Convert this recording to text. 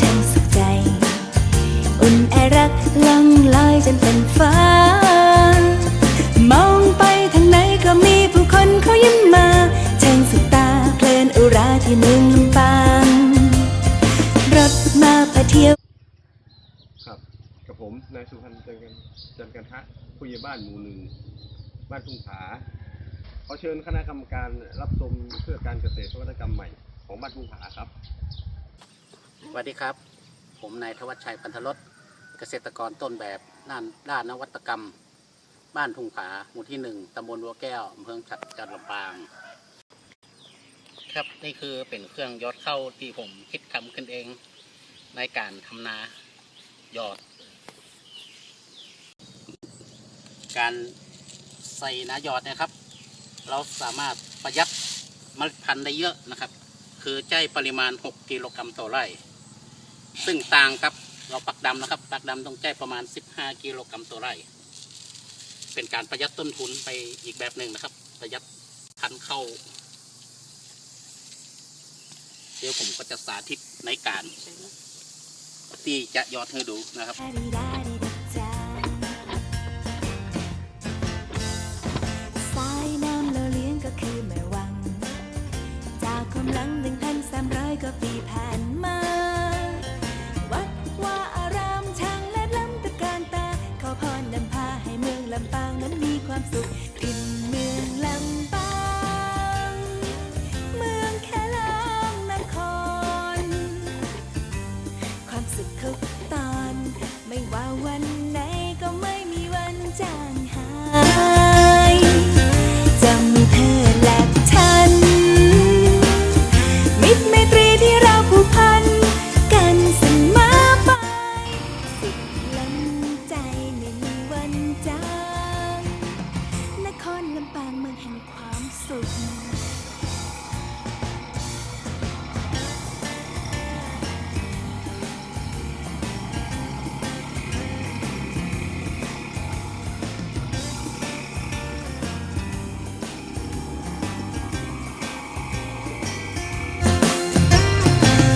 ช่างสุขใจ อุ่นแอรักล่องลอยจนเป็นฟ้ามองไปทางไหนก็มีผู้คนเขายิ้มมาช่างสุดตาเพลินอุราที่เมืองลำปางรถมาพาเที่ยวครับกับผมนายสุพันธ์จันกันจันกันทะผู้ใหญ่บ้านหมู่หนึ่งบ้านทุ่งผาขอเชิญคณะกรรมการรับชมเพื่อการเกษตรวัตกรรมใหม่ของบ้านทุ่งผาครับ สวัสดีครับ ผมนายธวัชชัยพันธรสเกษตรกรต้นแบบด้านด้านนวัตกรรม บ้านทุ่งผาหมู่ที่หนึ่งตำบลวัวแก้วอำเภอฉัดจังหวัดลำปาง ครับนี่คือเป็นเครื่องยอดเข้าที่ผมคิดทำขึ้นเอง ในการทำนายอด การใส่นายอดนะครับ เราสามารถประหยัดเมล็ดพันธุ์ได้เยอะนะครับ คือใจปริมาณ 6 กิโลกรัมต่อไร่ ซึ่งต่างกับเราปักดำนะครับ ปักดำต้องใจประมาณ 15 กิโลกรัมต่อไร่ เป็นการประหยัดต้นทุนไปอีกแบบหนึ่งนะครับ ประหยัดพันเข้า เดี๋ยวผมก็จะสาธิตในการที่จะยอดให้ดูนะครับก็คือแม่วัง จากความหลังหนึ่งพันสามร้อยกว่าปีผ่าน วันไหนก็ไม่มีวันจาง